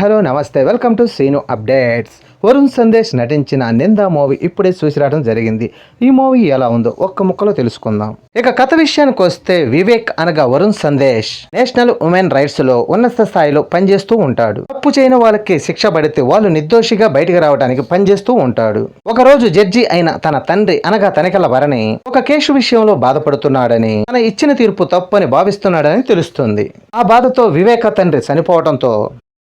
Hello నమస్తే. Welcome to Seenu updates. Varun Sandesh నటించిన నిందా movie ఇప్పుడే చూసి రావడం జరిగింది. ఈ మూవీ ఎలా ఉందో ఒక్క ముక్కలో తెలుసుకుందాం. ఇక కథ విషయానికి వస్తే వివేక్ అనగా వరుణ్ సందేశ్. నేషనల్ ఉమెన్ రైట్స్లో ఉన్నత స్థాయిలో పనిచేస్తూ ఉంటాడు. తప్పు చేయని వాళ్ళకి శిక్ష పడితే వాళ్ళు నిర్దోషిగా బయటకు రావడానికి పనిచేస్తూ ఉంటాడు. ఒక రోజు జడ్జి అయిన తన తండ్రి అనగా తనికల వరని ఒక కేసు విషయంలో బాధపడుతున్నాడని తన ఇచ్చిన తీర్పు తప్పు అని భావిస్తున్నాడని తెలుస్తుంది. ఆ బాధతో వివేక తండ్రి చనిపోవడంతో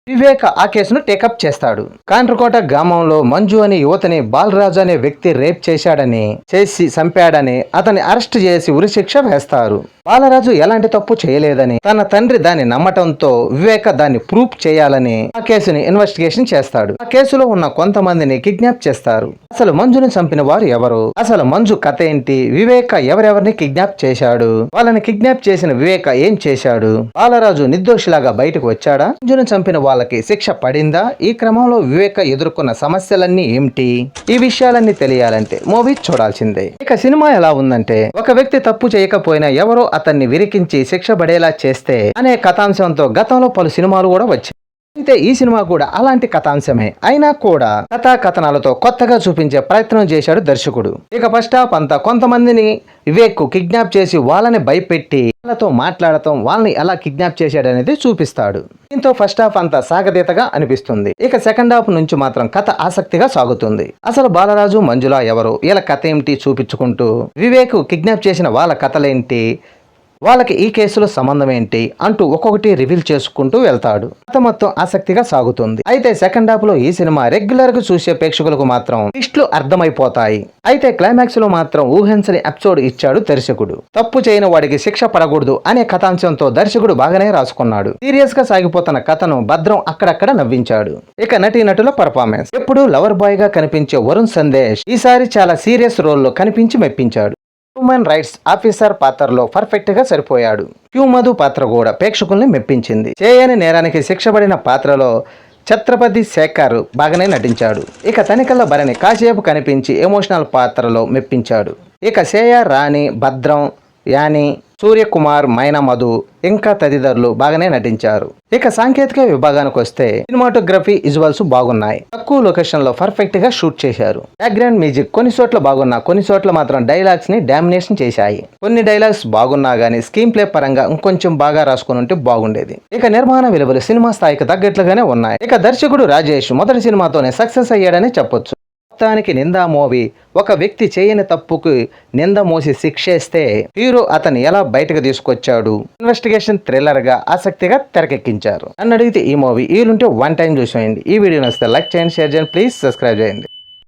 వివేక ఆ కేసును టేకప్ చేస్తాడు. కాండ్రకోట గ్రామంలో మంజు అనే యువతని బాలరాజు అనే వ్యక్తి రేప్ చేశాడని చేసి చంపాడని అతన్ని అరెస్ట్ చేసి ఉరిశిక్ష వేస్తారు. బాలరాజు ఎలాంటి తప్పు చేయలేదని తన తండ్రి దాన్ని నమ్మటంతో వివేక దాన్ని ప్రూఫ్ చేయాలని ఆ కేసుని ఇన్వెస్టిగేషన్ చేస్తాడు. ఆ కేసులో ఉన్న కొంతమందిని కిడ్నాప్ చేస్తారు. అసలు మంజుని చంపిన వారు ఎవరు? అసలు మంజు కథ ఏంటి? వివేక ఎవరెవరిని కిడ్నాప్ చేశాడు? వాళ్ళని కిడ్నాప్ చేసిన వివేక ఏం చేశాడు? బాలరాజు నిర్దోషిలాగా బయటకు వచ్చాడా? మంజుని చంపిన వాళ్ళకి శిక్ష పడిందా? ఈ క్రమంలో వివేక ఎదుర్కొన్న సమస్యలన్నీ ఏమిటి? ఈ విషయాలన్నీ తెలియాలంటే మూవీ చూడాల్సిందే. ఇక సినిమా ఎలా ఉందంటే ఒక వ్యక్తి తప్పు చేయకపోయినా ఎవరో అతన్ని విరికించి శిక్ష పడేలా చేస్తే అనే కథాంశంతో గతంలో పలు సినిమాలు కూడా వచ్చాయి. అయితే ఈ సినిమా కూడా అలాంటి కథాంశమే. అయినా కూడా కథా కథనాలతో కొత్తగా చూపించే ప్రయత్నం చేశాడు దర్శకుడు. ఇక ఫస్ట్ హాఫ్ అంతా కొంతమందిని వివేక్ కిడ్నాప్ చేసి వాళ్ళని భయపెట్టి వాళ్ళతో మాట్లాడటం వాళ్ళని ఎలా కిడ్నాప్ చేశాడు అనేది చూపిస్తాడు. దీంతో ఫస్ట్ హాఫ్ అంతా సాగదీతగా అనిపిస్తుంది. ఇక సెకండ్ హాఫ్ నుంచి మాత్రం కథ ఆసక్తిగా సాగుతుంది. అసలు బాలరాజు మంజుల ఎవరు? వీళ్ళ కథ ఏమిటి చూపించుకుంటూ వివేక్ కిడ్నాప్ చేసిన వాళ్ళ కథలేంటి? వాళ్ళకి ఈ కేసులో సంబంధం ఏంటి అంటూ ఒక్కొక్కటి రివీల్ చేసుకుంటూ వెళ్తాడు. కథ మొత్తం ఆసక్తిగా సాగుతుంది. అయితే సెకండ్ హాఫ్లో ఈ సినిమా రెగ్యులర్గా చూసే ప్రేక్షకులకు మాత్రం ట్విస్ట్లు అర్థమైపోతాయి. అయితే క్లైమాక్స్లో మాత్రం ఊహించని ఎపిసోడ్ ఇచ్చాడు దర్శకుడు. తప్పు చేయని వాడికి శిక్ష పడకూడదు అనే కథాంశంతో దర్శకుడు బాగానే రాసుకున్నాడు. సీరియస్గా సాగిపోతున్న కథను భద్రం అక్కడక్కడ నవ్వించాడు. ఇక నటీనటుల పర్ఫార్మెన్స్. ఎప్పుడు లవర్ బాయ్గా కనిపించే వరుణ్ సందేశ్ ఈసారి చాలా సీరియస్ రోల్లో కనిపించి మెప్పించాడు. హ్యూమన్ రైట్స్ ఆఫీసర్ పాత్రలో పర్ఫెక్ట్గా సరిపోయాడు. క్యూ మధు పాత్ర కూడా ప్రేక్షకుల్ని మెప్పించింది. చేయని నేరానికి శిక్షబడిన పాత్రలో ఛత్రపతి శేఖర్ బాగానే నటించాడు. ఇక తనికల భరణి కాసేపు కనిపించి ఎమోషనల్ పాత్రలో మెప్పించాడు. ఇక శేయ రాణి భద్రం యాని సూర్యకుమార్ మైనా మధు ఇంకా తదితరులు బాగానే నటించారు. ఇక సాంకేతిక విభాగానికి వస్తే సినిమాటోగ్రఫీ విజువల్స్ బాగున్నాయి. తక్కువ లొకేషన్లో పర్ఫెక్ట్గా షూట్ చేశారు. బ్యాక్గ్రౌండ్ మ్యూజిక్ కొన్ని చోట్ల బాగున్నా కొన్ని చోట్ల మాత్రం డైలాగ్స్ని డామినేషన్ చేశాయి. కొన్ని డైలాగ్స్ బాగున్నా గానీ స్క్రీన్ ప్లే పరంగా ఇంకొంచెం బాగా రాసుకుని ఉంటే బాగుండేది. ఇక నిర్మాణ విలువలు సినిమా స్థాయికి తగ్గట్లుగానే ఉన్నాయి. ఇక దర్శకుడు రాజేష్ మొదటి సినిమాతోనే సక్సెస్ అయ్యాడని చెప్పొచ్చు. మొత్తానికి నిందా మూవీ. ఒక వ్యక్తి చేయని తప్పుకు నింద మోసి శిక్షేస్తే హీరో అతను ఎలా బయటకు తీసుకొచ్చాడు? ఇన్వెస్టిగేషన్ థ్రిల్లర్గా ఆసక్తిగా తెరకెక్కించారు. నన్ను అడిగితే ఈ మూవీ వీలుంటే వన్ టైం చూసేయండి ఈ వీడియో నచ్చితే లైక్ చేయండి షేర్ చేయండి ప్లీజ్ సబ్స్క్రైబ్ చేయండి.